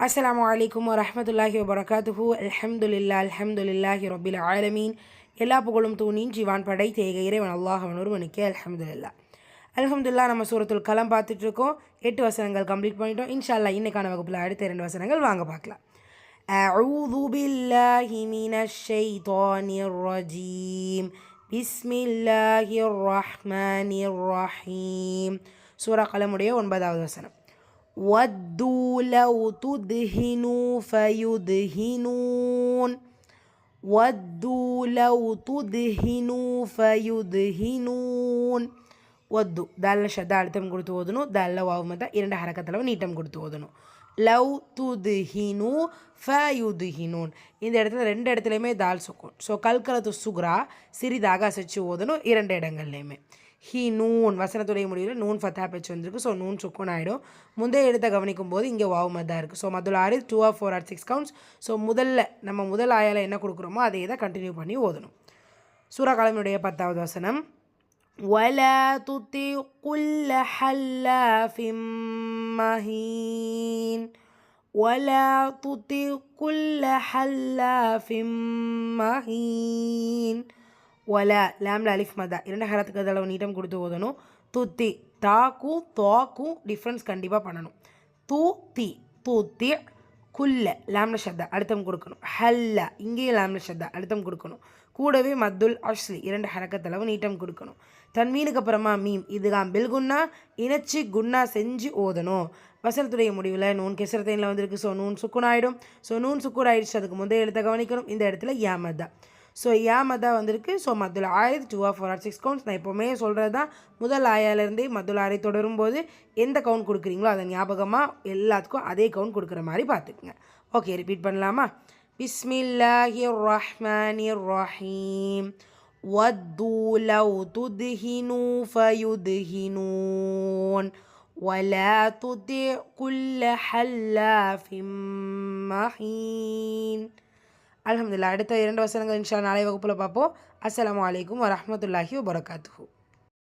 அஸ்ஸலாமு அலைக்கும் வரஹமத்துல்லாஹி வபரகாத்துஹு அல்ஹம்துலில்லா அல்ஹம்துலில்லாஹி ரபில் ஆலமீன் எல்லா புகழும் தூணின் ஜீவான் படை தேக இறைவன் அல்லாஹ் ஒருவனுக்கே அல்ஹம்துலில்லா அல்ஹம்துல்லா நம்ம சூரத்துல் கலம் பார்த்துட்டு இருக்கோம் எட்டு வசனங்கள் கம்ப்ளீட் பண்ணிட்டோம் இன்ஷா அல்லாஹ் இன்னைக்கான வகுப்பில் அடுத்த ரெண்டு வசனங்கள் வாங்க பார்க்கலாம் أعوذ بالله من الشيطان الرجيم بسم الله الرحمن الرحيم சூரா கலமுடைய ஒன்பதாவது வசனம் وَدُّوا لَوْ تُدْهِنُوا فَيُدْهِنُونَ وَدُّوا لَوْ تُدْهِنُوا فَيُدْهِنُونَ ஒத்து தாலில் ஷத்தா அழுத்தம் கொடுத்து ஓதணும் தாலில் வாவு மத்தா இரண்டு ஹரக்கத்தில் நீட்டம் கொடுத்து ஓதணும் லவ் துதுஹினு ஃபயுதுஹினூன் இந்த இடத்துல ரெண்டு இடத்துலையுமே தால் சுக்கும் ஸோ கல்கலத்து சுக்ரா சிறிதாக அசைச்சு ஓதணும் இரண்டு இடங்கள்லையுமே ஹி நூன் வசனத்துடைய முடிவில் நூன் ஃபத்தா பேச்சு வந்திருக்கு ஸோ நூன் சுக்குன் ஆகிடும் முந்தைய இடத்தை கவனிக்கும் போது இங்கே வாவு மதா இருக்குது ஸோ மதுள் ஆறு two or four or six counts so முதல்ல நம்ம முதல் ஆயால் என்ன கொடுக்குறோமோ அதே தான் கண்டினியூ பண்ணி ஓதணும் சூறாக்காலமுடைய பத்தாவது வசனம் ولا تطع كل حلاف مهين ولا تطع كل حلاف مهين ஒல லேம்ல அலிஃப் மதா இரண்டு ஹரத்துக்கு அதில் நீட்டம் கொடுத்து ஓதணும் துத்தி தாக்கும் தோக்கும் டிஃப்ரென்ஸ் கண்டிப்பாக பண்ணணும். தூத்தி தூத்தி குல்ல லேம்ல ஷத்தா அழுத்தம் கொடுக்கணும். ஹல்ல இங்கேயும் லேம்ல ஷத்தா அழுத்தம் கொடுக்கணும். கூடவே மத்துல் அஷ்லி இரண்டு ஹரக்கத்தளவு நீட்டம் கொடுக்கணும். தன்மீனுக்கு அப்புறமா மீம் இதுதான் பில்குன்னா இணைச்சி குன்னா செஞ்சு ஓதணும் வசனத்துடைய முடிவில் நூன் கெசரத்தைனில் வந்திருக்கு. ஸோ நூன் சுக்குன் ஆகிடும் ஸோ நூன் சுக்குன் ஆகிடுச்சு அதுக்கு முந்தைய எழுத்த கவனிக்கணும். இந்த இடத்துல ஏமதா ஸோ யாமதா வந்திருக்கு ஸோ மதுல் ஆயிரத்தி two off four or six counts நான் எப்போவுமே சொல்கிறது தான் முதல் ஆயாலேருந்தே மதுல் ஆரை தொடரும் போது எந்த கவுண்ட் கொடுக்குறீங்களோ அதை ஞாபகமாக எல்லாத்துக்கும் அதே கவுண்ட் கொடுக்குற மாதிரி பார்த்துக்குங்க ஓகே ரிப்பீட் பண்ணலாமா பிஸ்மில்லாஹி ரஹ்மானி ரஹீம் وَدُّوا لَوْ تُدْهِنُوا فَيُدْهِنُونَ وَلَا تُطِعْ كُلَّ حَلَّافٍ مَهِينٍ அலமதுல்லா அடுத்த இரண்டு வசனங்கள் இன்ஷா நாளை வகுப்பில் பார்ப்போம். அஸ்லாம் வலைக்கம் வரமத்துல்லாஹி வபரகாத்துஹு.